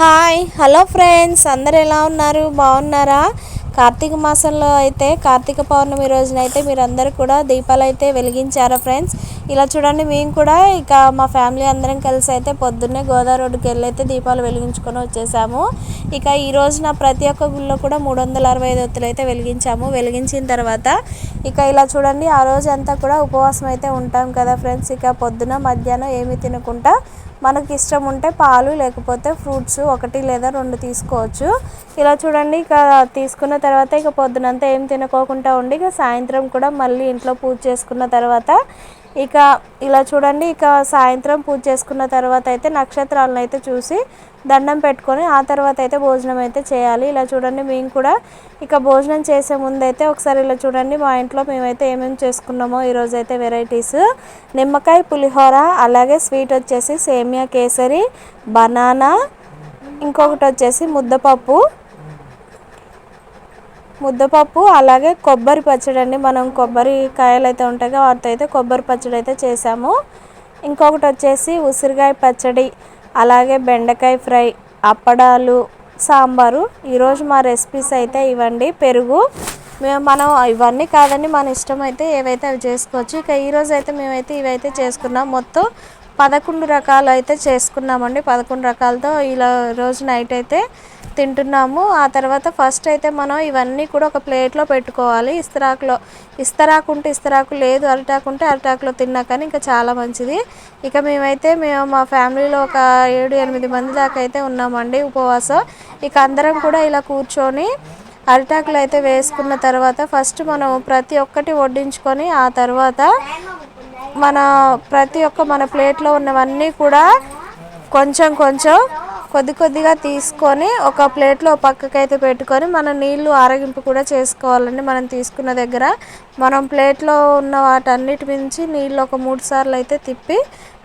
Hi hello friends అందరు ఎలా ఉన్నారు? బాగున్నారా? కార్తీక మాసంలో అయితే కార్తీక పౌర్ణమి రోజున అయితే మీరందరూ కూడా దీపాలు అయితే వెలిగించారా ఫ్రెండ్స్? ఇలా చూడండి మేము కూడా ఇక మా ఫ్యామిలీ అందరం కలిసి అయితే పొద్దున్నే గోదావరి రోడ్డుకి వెళ్ళి అయితే దీపాలు వెలిగించుకొని వచ్చేసాము. ఇక ఈ రోజున ప్రతి ఒక్క గుళ్ళో కూడా మూడు వందల అరవై ఐదు ఒత్తులు అయితే వెలిగించాము. వెలిగించిన తర్వాత ఇక ఇలా చూడండి ఆ రోజు అంతా కూడా ఉపవాసం అయితే ఉంటాం కదా ఫ్రెండ్స్. ఇక పొద్దున మధ్యాహ్నం ఏమి తినకుండా మనకి ఇష్టం ఉంటే పాలు లేకపోతే ఫ్రూట్స్ ఒకటి లేదా రెండు తీసుకోవచ్చు. ఇలా చూడండి ఇక తీసుకున్న తర్వాత ఇక పొద్దునంతా ఏం తినకోకుండా ఉండి ఇక సాయంత్రం కూడా మళ్ళీ ఇంట్లో పూజ చేసుకున్న తర్వాత ఇక ఇలా చూడండి ఇక సాయంత్రం పూజ చేసుకున్న తర్వాత అయితే నక్షత్రాలను అయితే చూసి దండం పెట్టుకొని ఆ తర్వాత అయితే భోజనం అయితే చేయాలి. ఇలా చూడండి మేము కూడా ఇక భోజనం చేసే ముందు అయితే ఒకసారి ఇలా చూడండి మా ఇంట్లో మేమైతే ఏమేమి చేసుకున్నామో ఈరోజు అయితే వెరైటీస్. నిమ్మకాయ పులిహోర అలాగే స్వీట్ వచ్చేసి సేమియా కేసరి బనానా ఇంకొకటి వచ్చేసి ముద్దపప్పు ముద్దపప్పు అలాగే కొబ్బరి పచ్చడి అండి మనం కొబ్బరి కాయలు అయితే ఉంటాయి వాటితో అయితే కొబ్బరి పచ్చడి అయితే చేసాము. ఇంకొకటి వచ్చేసి ఉసిరికాయ పచ్చడి అలాగే బెండకాయ ఫ్రై అప్పడాలు సాంబారు. ఈరోజు మా రెసిపీస్ అయితే ఇవ్వండి పెరుగు మేము మనం ఇవన్నీ కాదండి మన ఇష్టం అయితే ఏవైతే అవి చేసుకోవచ్చు. ఇక ఈరోజు అయితే మేమైతే ఇవైతే చేసుకున్నాం. మొత్తం పదకొండు రకాలు అయితే చేసుకున్నామండి. పదకొండు రకాలతో ఇలా రోజు నైట్ అయితే తింటున్నాము. ఆ తర్వాత ఫస్ట్ అయితే మనం ఇవన్నీ కూడా ఒక ప్లేట్లో పెట్టుకోవాలి. ఇస్తరాకులో ఇస్తరాకు ఉంటే ఇస్తరాకు లేదు అరిటాకు ఉంటే అరిటాకులో తిన్నా కానీ ఇంకా చాలా మంచిది. ఇక మేమైతే మేము మా ఫ్యామిలీలో ఒక ఏడు ఎనిమిది మంది దాకా అయితే ఉన్నామండి ఉపవాసం. ఇక అందరం కూడా ఇలా కూర్చొని అరిటాకులు అయితే వేసుకున్న తర్వాత ఫస్ట్ మనం ప్రతి ఒక్కటి వడ్డించుకొని ఆ తర్వాత మన ప్రతి ఒక్క మన ప్లేట్లో ఉన్నవన్నీ కూడా కొంచెం కొంచెం కొద్ది కొద్దిగా తీసుకొని ఒక ప్లేట్లో పక్కకైతే పెట్టుకొని మనం నీళ్ళు ఆరగింపు కూడా చేసుకోవాలండి. మనం తీసుకున్న దగ్గర మనం ప్లేట్లో ఉన్న వాటన్నిటి మించి నీళ్ళు ఒక మూడు సార్లు అయితే తిప్పి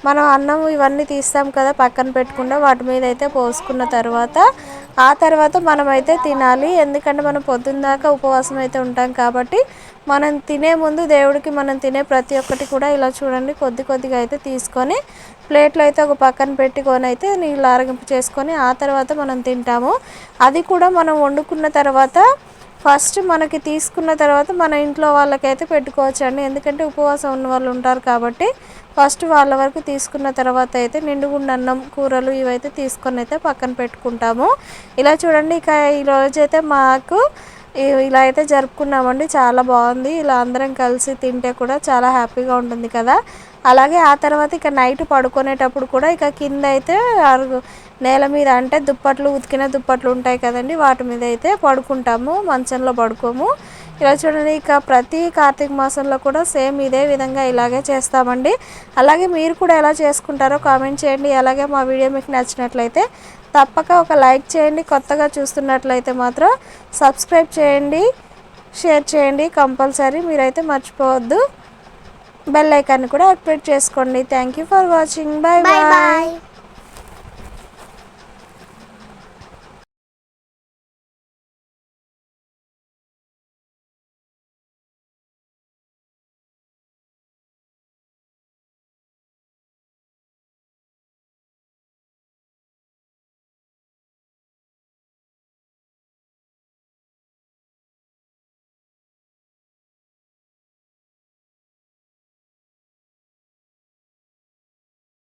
మనం అన్నం ఇవన్నీ తీస్తాం కదా పక్కన పెట్టుకుంటే వాటి మీద అయితే పోసుకున్న తర్వాత ఆ తర్వాత మనమైతే తినాలి. ఎందుకంటే మనం పొద్దున్న దాకా ఉపవాసం అయితే ఉంటాం కాబట్టి మనం తినే ముందు దేవుడికి మనం తినే ప్రతి ఒక్కటి కూడా ఇలా చూడండి. కొద్ది కొద్దిగా అయితే తీసుకొని ప్లేట్లో అయితే ఒక పక్కన పెట్టుకొని అయితే నీళ్ళు ఆరగింపు చేసుకొని ఆ తర్వాత మనం తింటాము. అది కూడా మనం వండుకున్న తర్వాత ఫస్ట్ మనకి తీసుకున్న తర్వాత మన ఇంట్లో వాళ్ళకైతే పెట్టుకోవచ్చు అండి ఎందుకంటే ఉపవాసం ఉన్న వాళ్ళు ఉంటారు కాబట్టి ఫస్ట్ వాళ్ళ వరకు తీసుకున్న తర్వాత అయితే నిండుగుండ అన్నం కూరలు ఇవైతే తీసుకొని అయితే పక్కన పెట్టుకుంటాము. ఇలా చూడండి ఇక ఈరోజు అయితే మాకు ఇలా అయితే జరుపుకున్నామండి. చాలా బాగుంది. ఇలా అందరం కలిసి తింటే కూడా చాలా హ్యాపీగా ఉంటుంది కదా. అలాగే ఆ తర్వాత ఇక నైట్ పడుకునేటప్పుడు కూడా ఇక కింద అయితే నేల మీద అంటే దుప్పట్లు ఉతికిన దుప్పట్లు ఉంటాయి కదండి వాటి మీద అయితే పడుకుంటాము మంచంలో పడుకోము. ఇలా చూడండి ఇక ప్రతి కార్తీక మాసంలో కూడా సేమ్ ఇదే విధంగా ఇలాగే చేస్తామండి. అలాగే మీరు కూడా ఎలా చేసుకుంటారో కామెంట్ చేయండి. అలాగే మా వీడియో మీకు నచ్చినట్లయితే తప్పక ఒక లైక్ చేయండి. కొత్తగా చూస్తున్నట్లయితే మాత్రం సబ్స్క్రైబ్ చేయండి షేర్ చేయండి. కంపల్సరీ మీరైతే మర్చిపోవద్దు. బెల్ ఐకాన్ కూడా యాక్టివేట్ చేసుకోండి. Thank you for watching bye bye